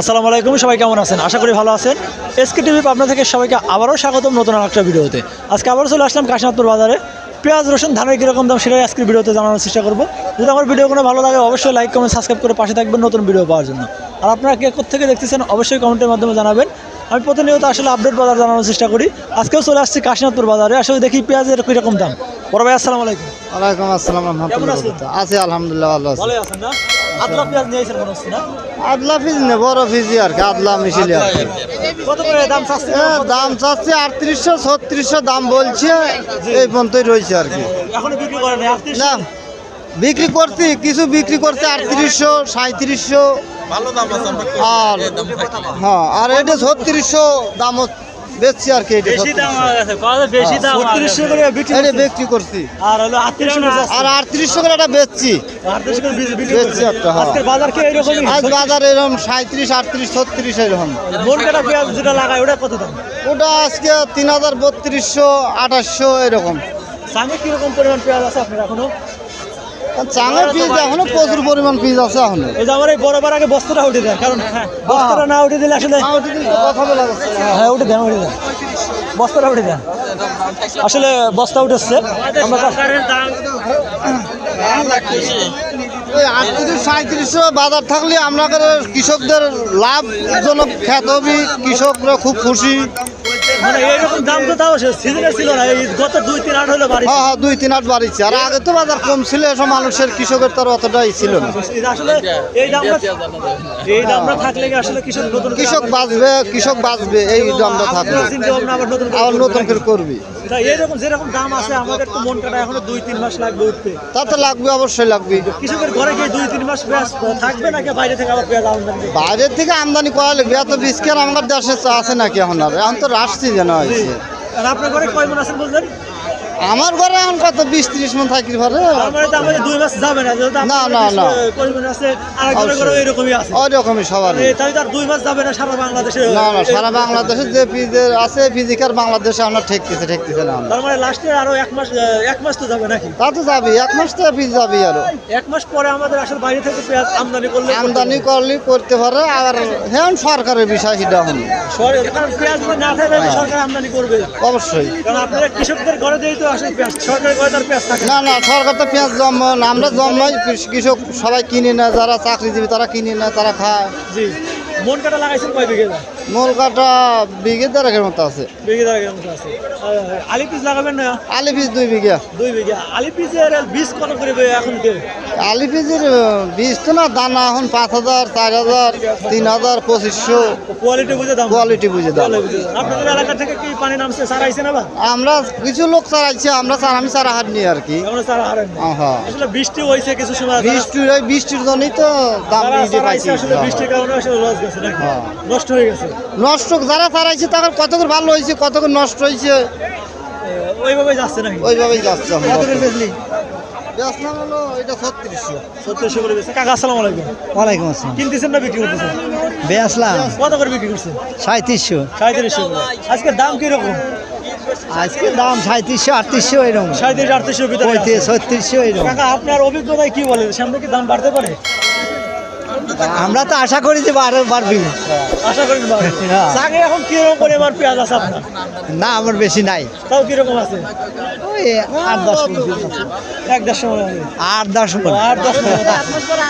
আসসালামু আলাইকুম সবাই কেমন আছেন? আশা করি ভালো আছেন। এসকে টিভি পাবনা থেকে সবাইকে আবারও স্বাগতম নতুন আর একটা ভিডিওতে। আজকে আবারও চলে আসলাম কাশীনাথপুর বাজারে। পেঁয়াজ রসুন ধানের কীরকম দাম সেটাই আজকের ভিডিওতে জানানোর চেষ্টা করব। যদি আমার ভিডিও কোনো ভালো লাগে অবশ্যই লাইক কমেন্ট সাবস্ক্রাইব করে পাশে থাকবেন নতুন ভিডিও পাওয়ার জন্য। আর আপনারা কে থেকে দেখতেছেন অবশ্যই কমেন্টের মাধ্যমে জানাবেন। আমি প্রতিনিয়ত আসলে আপডেট বাজার জানানোর চেষ্টা করি। আজকেও চলে আসছি কাশীনাথপুর বাজারে। আসলে দেখি পেঁয়াজের কীরকম দাম। বড় ভাই আসসালামু আলাইকুম। ওয়ালাইকুম আসসালাম? আছি আলহামদুলিল্লাহ ভালো আছেন না? আদলা পেঁয়াজ নিয়ে মনে হচ্ছে না? আদলা ফিজ নে বড় ফিজি আর কি আদলা মিশিলি আর কি। কত করে দাম চাচ্ছে এ, দাম চাচ্ছি আটত্রিশশো ছত্রিশশো দাম বলছে এই পর্যন্তই রয়েছে আর কি। এখনও বিক্রি করেন না বিক্রি করছি কিছু বিক্রি করছে আটত্রিশশো সাঁত্রিশশো আর হ্যাঁ আর এটা ছত্রিশশো দাম বেচছি আর কি এটা বেশি দাম আছে কত বেশি দাম ছত্রিশশো করে বিক্রি এটা বিক্রি করছি। আর হলো করে যাচ্ছে। আর আটত্রিশশো করে এটা বেচছি। আটত্রিশশো করে বিক্রি- বিক্রি বেচছি একটা, হ্যাঁ। বাজার কি এরকমই আজ বাজার এরকম সাঁত্রিশ আটত্রিশ ছত্রিশ এরকম। মন কাটা পেঁয়াজ যেটা লাগায় ওটা কত দাম? ওটা আজকে তিন হাজার বত্রিশশো আঠাশশো এরকম। সামনে পরিমাণ পেঁয়াজ আছে আপনার এখনও? চাঙের পিস এখনও প্রচুর পরিমাণ পিস আছে এখনও। ওই যে আমার এই বড় বার আগে বস্তাটা উঠে দেন কারণ বস্তাটা না উঠে দিলে আসলে কথা বলা যাচ্ছে হ্যাঁ উঠে দেন উঠে দেন। বস্তাটা উঠে দেন। আসলে বস্তা উঠেছে। আমরা আটত্রিশ সাঁত্রিশশো বাজার থাকলে আমরা কৃষকদের লাভজনক খ্যাত হবি কৃষকরা খুব খুশি। মানে এইরকম দাম তো তাও সিজনে ছিল না এই গত দুই তিন আট হলো বাড়ি হ্যাঁ হ্যাঁ দুই তিন আট বাড়িছে। আর আগে তো বাজার কম ছিল এসব মানুষের কৃষকের তার অতটাই ছিল না। আসলে এই দামটা এই দামটা থাকলে আসলে কৃষক নতুন কৃষক বাঁচবে কৃষক বাঁচবে এই দামটা থাকবে। আপনারা চিন্তা ভাবনা আবার নতুন করে আবার করবেন নতুন নাকি? করে করবি। এইরকম যেরকম দাম আছে আমাদের তো মন কাটা এখনও দুই তিন মাস লাগবে উঠতে। তাতে লাগবে অবশ্যই লাগবে। কৃষকের ঘরে গিয়ে দুই তিন মাস পেঁয়াজ থাকবে নাকি বাইরে থেকে আবার পেঁয়াজ আমদানি করবে? বাইরের থেকে আমদানি করা লাগবে এত বিস্কের আমার দেশে আছে নাকি এখন আর? এখন তো রাশ সিজন হয়েছে। আর আপনার ঘরে কয় মন আছেন বলছেন আমার ঘরে এখন কত বিশ ত্রিশ মন থাকি ঘরে? দুই মাস যাবে না না, না, না। বেশ পরিমাণ আছে আরেকজনের ঘরে অবশ্যই। এরকমই আছে। ওই রকমই সবার দুই মাস যাবে না সারা বাংলাদেশে। না না সারা বাংলাদেশে যে ফিজের আছে ফিজিকার বাংলাদেশে আমরা ঠেকতেছে ঠেকতেছে না আমরা। তার মানে লাস্টে আরও এক মাস এক মাস তো যাবে নাকি? তা তো যাবি এক মাস তো ফিজ যাবি আরও। এক মাস পরে আমাদের আসলে বাইরে থেকে পেঁয়াজ আমদানি করলে আমদানি করলে করতে পারে আর হ্যাঁ সরকারের বিষয় সেটা কারণ পেঁয়াজ না থাকে সরকার আমদানি করবে। অবশ্যই। কারণ আপনারা কৃষকদের ঘরে দিয়েই তো না। না সরকার তো পেঁয়াজ জন্ম না আমরা জন্মাই কৃষক সবাই কিনে না যারা চাকরিজীবী তারা কিনে না তারা খায়। জি। মন কাটা লাগাইছেন কয় বিঘে? মোল কাটা বিঘে দেড়েকের মতো আছে। বিঘে মতো আছে। আলি পিস লাগাবেন না? আলি বীজ দুই বিঘা। দুই বিঘে। আলি পিসের বীজ কত করে এখন আলি বীজের বীজ তো না দানা এখন পাঁচ হাজার চার হাজার তিন হাজার পঁচিশশো। কোয়ালিটি বুঝে দাম। কোয়ালিটি বুঝে দাম। আপনাদের এলাকা থেকে কি পানি নামছে? সার আইছে না আমরা কিছু লোক চারাইছি আমরা আমি চারা হাট নিই আর কি। সার হ্যাঁ আসলে বৃষ্টি হয়েছে কিছু সময় বৃষ্টির ওই বৃষ্টির জন্যই তো দাম বৃষ্টির কারণে আসলে লস গেছে হ্যাঁ। নষ্ট হয়ে গেছে। নষ্ট যারা চারাইছে তাদের কত করে ভালো হয়েছে কত করে নষ্ট হয়েছে? ওইভাবে যাচ্ছে নাকি? ওইভাবেই যাচ্ছে না সাঁত্রিশশো সাঁত্রিশশো করে আজকে দাম কীরকম? আজকে দাম সাঁত্রিশশো আটত্রিশশো এরকম। সাঁত্রিশ আটত্রিশশোর ভিতরে আছে। ছত্রিশশো এরকম। আপনার অভিজ্ঞতায় কি বলে সামনে কি দাম বাড়তে পারে? আমরা তো আশা করি যে বারো বাড়বি আশা করি হ্যাঁ। এখন কীরকম পরিমাণ পেঁয়াজ আছে আপনার? না আমার বেশি নাই। তাও কীরকম আছে? ওই আট দশ এক দেড়শো আট দশ মণ। আট দশ হয়।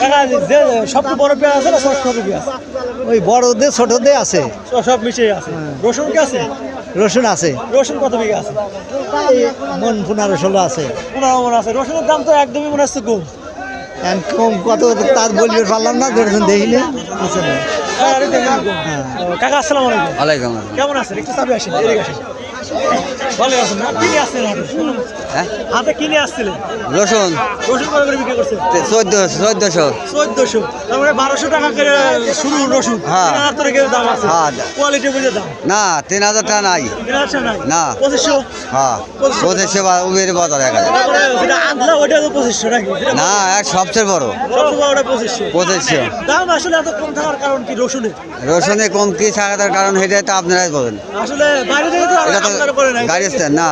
কাকা, যে সবচেয়ে বড় পেঁয়াজ আছে না ছোট ছোট পেঁয়াজ? ওই বড়দের ছোটদের আছে। সব- মিশিয়ে আছে। রসুন কি আছে? রসুন আছে। রসুন কত বিঘা আছে? মন পনেরো ষোলো আছে। পনেরো মনে আছে। রসুনের দাম তো একদমই মনে হচ্ছে কম। কত তার বলবে পারলাম না দেখিলে না? কাকা আসসালামু আলাইকুম। ওয়ালাইকুম কেমন আছেন? একটু চাবি আসেন এদিকে আসেন। ভালো আছেন না? কিনে আসছিলেন হ্যাঁ? হাতে কিনে আসছিলেন? রসুন। রসুন কত করে বিক্রি করছেন? চোদ্দশো। চোদ্দশো। চোদ্দশো তারপরে বারোশো টাকা করে শুরু রসুন। হ্যাঁ। দাম আছে। হ্যাঁ। কোয়ালিটি বুঝে দাম। না তিন হাজার টাকা নাই। না। পঁচিশশো? হ্যাঁ পঁচিশশো। বা বাজার এক ওইটা তো পঁচিশশো নাকি? না এক সবচেয়ে বড়। সবচেয়ে বড় ওটা পঁচিশশো। পঁচিশশো। দাম আসলে এত কম থাকার কারণ কি? রসুনের? রসুনে কম কি থাকার কারণ সেটাই তো আপনারাই বলেন আসলে বাইরে থেকে তো আপনারা? গাড়ি না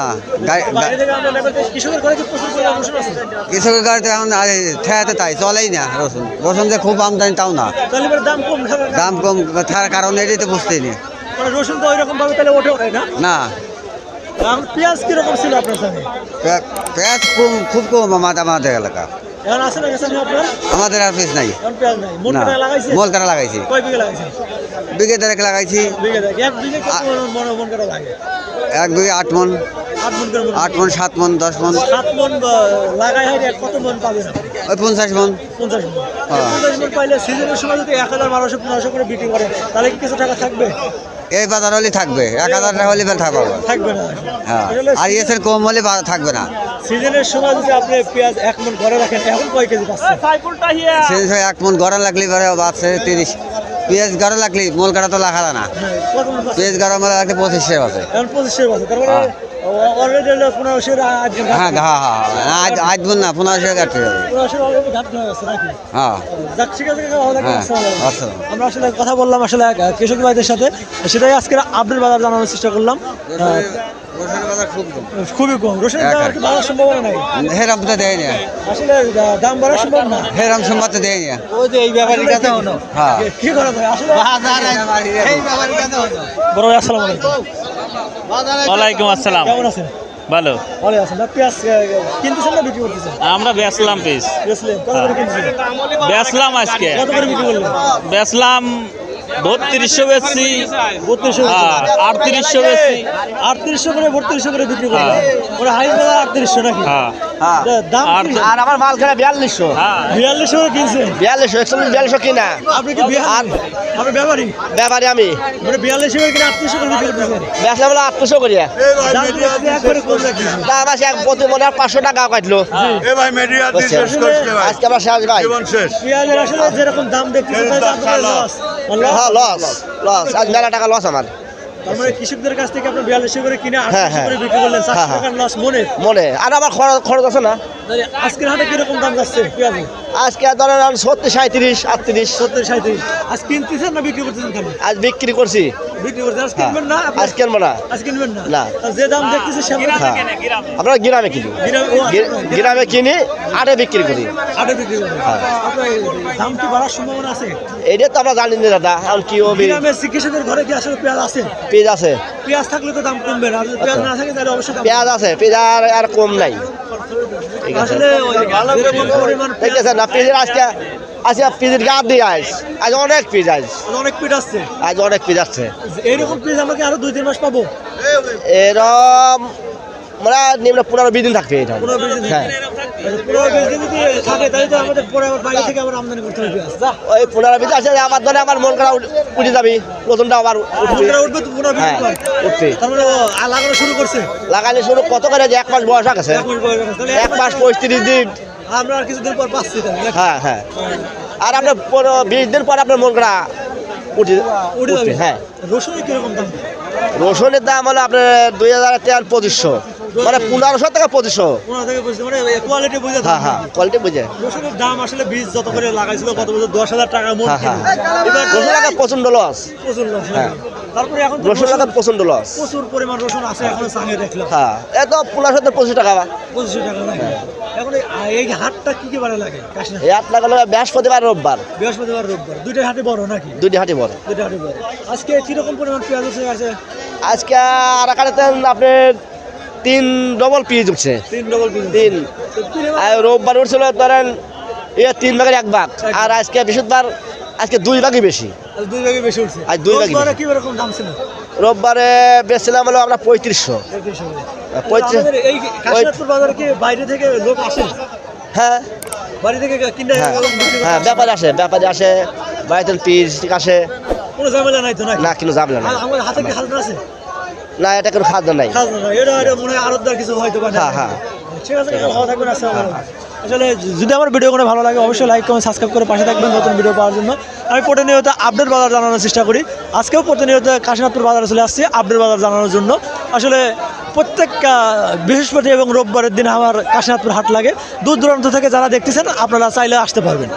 বাইরে থেকে আমরা কৃষকের ঘরে কি প্রচুর পরিমাণ রসুন আছে। কৃষকের গাড়িতে এখন আরে ঠেয়াতে তাই চলেই না রসুন। রসুন যে খুব আমদানি তাও না। দাম কম দাম কম থাকার কারণে এটাই তো বুঝতেই নি রসুন তো ওইরকম ভাবে তাহলে ওঠে না? না। পেঁয়াজ কীরকম ছিল আপনার পে- পেঁয়াজ কম খুব কম আমাদের আমাদের এলাকা। এখন আছে না গেছে আপনার আমাদের আর পিস নাই। এখন পেঁয়াজ নাই। কাটা লাগাইছে? মল কাটা লাগাইছি। কয় বিঘা লাগাইছে? বিঘে দেড়েক লাগাইছি। বিঘা এক বিঘা কত মন মন কাটা লাগে? এক বিঘে আট মন। আট মন সাত মন দশ মন। সাত মন লাগাই হয় কত মন পাবেন ওই পঞ্চাশ মন। পঞ্চাশ মন। হ্যাঁ। পঞ্চাশ মন পাইলে সিজনের সময় যদি এক হাজার বারোশো পনেরোশো করে বিক্রি করে তাহলে কি কিছু টাকা থাকবে? এই বাজার হলে থাকবে। এক হাজার টাকা হলে থাকবে থাকবে না। হ্যাঁ। আর ইয়েসের কম হলে থাকবে না। সিজনের সময় যদি আপনি পেঁয়াজ এক মন ঘরে রাখেন এখন কয় কেজি পাচ্ছে? সেই এক মন গড়া লাগলে পরে বাড়ছে তিরিশ। পেঁয়াজ গড়া লাগলে মোল কাটা তো লাগালা না। হ্যাঁ, পেঁয়াজ গাড়া মানে লাগলে পঁচিশশো আছে। পঁচিশ টাকা আছে। হ্যাঁ। আজ আজ না পনেরোশো কাটতে যাবে। আমরা আসলে কথা বললাম আসলে কৃষক ভাইদের সাথে। সেটাই আজকে আপডেট বাজার জানানোর চেষ্টা করলাম। খুবই কম। রসুনের দাম বাড়ার সম্ভাবনা নাই? হেরাম তো দেয় না আসলে দাম বাড়ার সম্ভব না হেরাম সম্মত তো দেয় না ওই যে এই ব্যাপারীর কাছে হলো। হ্যাঁ। কি করা যায়? আসলে এই ব্যাপারীর কাছে হলো। বড় আসসালামু আলাইকুম। ওয়ালাইকুম আসসালাম। কেমন আছেন? ভালো। ভালো আছেন। না পেঁয়াজ কিনতেছেন না বিক্রি করতেছেন আমরা বেচলাম পিস কত বেচলাম আজকে। কত করে বিক্রি করলেন? বেচলাম বত্রিশশো আটত্রিশশো আটত্রিশশো করে বত্রিশশো করে বিক্রি করলেন ওরা হাই বেলা আটত্রিশশো নাকি? হ্যাঁ। দাম আর আমার মাল কেনা বিয়াল্লিশশো। হ্যাঁ। বিয়াল্লিশশো করে কিনছেন? বিয়াল্লিশশো একচল্লিশ বিয়াল্লিশশো কিনা। আপনি কি বিহার আপনি ব্যাপারী? ব্যাপারী আমি। মানে বিয়াল্লিশশো করে কিনে আটত্রিশশো করে বিক্রি করতেছেন বেচলাম হলো আটশোশো করিয়া দাম কি আপনি একবারে কম রাখছেন দাম আছে এক প্রতি মনে পাঁচশো টাকা কাটলো। আজকে আমার শেষ ভাই। জীবন শেষ। পেঁয়াজের আসলে যেরকম দাম দেখতেছেন আপনাদের লস হ্যাঁ লস লস আজ মেলা টাকা লস আমার। মানে কৃষকদের কাছ থেকে আপনি বিয়াল্লিশশো করে কিনে হ্যাঁ, হ্যাঁ। করে বিক্রি করলেন হ্যাঁ, হ্যাঁ। টাকার লস মনে? মনে। আর আমার খরচ খরচ আছে না? আজকের হাটে কীরকম দাম যাচ্ছে আজকে ধরেন সত্তর সাঁত্রিশ আটত্রিশ। সত্তর সাঁত্রিশ আজ কিনতেছেন না বিক্রি করতেছেন আজ বিক্রি করছি। বিক্রি করতেন আজ হ্যাঁ। কিনবেন না আজ কেনবো না। আজ কিনবেন না? না। যে দাম দেখতেছে সেমন হ্যাঁ। আমরা গ্রামে কিনি গ্রামে- আটে বিক্রি করি। হাটে বিক্রি করবেন হ্যাঁ। দাম কি বাড়ার সম্ভাবনা আছে? এইটা তো আমরা জানি না দাদা এখন কি হবে। ঘরে কি আসলে পেঁয়াজ আছে? পেঁয়াজ আছে। পেঁয়াজ থাকলে তো দাম কমবে না। আর পেঁয়াজ না থাকে তাহলে অবশ্যই পেঁয়াজ আছে পেঁয়াজ আর আর কম নাই। ঠিক আছে। না আজকে গা দিয়ে আজ আজ অনেক পিজ আজ অনেক আসছে। আজ অনেক পিজ আসছে। এইরকম পিজ আমাকে আরও দুই তিন মাস পাবো। এরম মানে নিম্ন পনেরো বিশ দিন থাকবে এটা। হ্যাঁ। ওই পনেরো বিশ আছে আমার ধরে আমার মন করা উঠে যাবি নতুনটা আবার উঠবে। বিশ হ্যাঁ তার মানে লাগানো শুরু করছে? লাগালে শুরু কত করে যে এক মাস বয়স আছে এক মাস পঁয়ত্রিশ দিন। আমরা আর কিছুদিন পর পাচ্ছি হ্যাঁ হ্যাঁ। আর আপনার পনেরো বিশ দিন পর আপনার মন করা উঠে উঠে যাবে। হ্যাঁ। রসুনের কীরকম দাম? রসুনের দাম হলো আপনার দুই হাজার তেল পঁচিশশো। মানে পনেরোশো টাকা পঁচিশশো। পনেরো থেকে বুঝতে মানে কোয়ালিটি বুঝে হ্যাঁ হ্যাঁ কোয়ালিটি বুঝে। রসুনের দাম আসলে বীজ যত করে লাগাইছিল কত বছর দশ হাজার টাকা মন হ্যাঁ হ্যাঁ। রসুন লাগা প্রচণ্ড লস হয়ে। হ্যাঁ। তারপরে এখন রসুন প্রচণ্ড লস প্রচুর পরিমাণ রসুন আছে এখন সামনে দেখলাম। হ্যাঁ এত পনেরোশো তো পঁচিশ টাকা। পঁচিশশো টাকা লাগে। এখন এই- হাটটা কি কি বারে লাগে? এই বৃহস্পতিবার রোববার। বৃহস্পতিবার রোববার। দুইটাই হাটে বড় নাকি? দুটি হাঁটি বড়। দুইটা হাটে বড়। আজকে কীরকম পরিমাণ পেঁয়াজ আছে? আজকে আর আপনার তিন ডবল পিস উঠছে। তিন ডবল পিস তিন। আর রোববার উঠছিল ধরেন ইয়ে তিন ভাগের এক ভাগ। আর আজকে বৃহস্পতিবার আজকে দুই ভাগই বেশি। দুই ভাগে বেশি উঠছে। আজ দুই ভাগই রোববারে বেশি। কি রকম দাম ছিল? রোববারে বেচছিলাম হলো আমরা পঁয়ত্রিশশো। পঁয়ত্রিশ- বাইরে থেকে লোক আসে? হ্যাঁ। বাড়ি থেকে হ্যাঁ? ব্যাপারে আসে ব্যাপারে আসে বাড়িতে পিস আসে। কোনো ঝামেলা নাই তো না কিন্তু হাতে কি আছে? না এটা কোনো খাদ্য নাই। হ্যাঁ, হ্যাঁ। ঠিক আছে ভালো থাকবেন আসলে যদি আমার ভিডিও কোনো ভালো লাগে অবশ্যই লাইক কমেন্ট সাবস্ক্রাইব করে পাশে থাকবেন নতুন ভিডিও পাওয়ার জন্য। আমি প্রতিনিয়ত আপডেট বাজার জানানোর চেষ্টা করি। আজকেও প্রতিনিয়ত কাশীনাথপুর বাজারে চলে আসছি আপডেট বাজার জানানোর জন্য। আসলে প্রত্যেক বৃহস্পতি এবং রোববারের দিন আমার কাশীনাথপুর হাট লাগে। দূর দূরান্ত থেকে যারা দেখতেছেন আপনারা চাইলে আসতে পারবেন।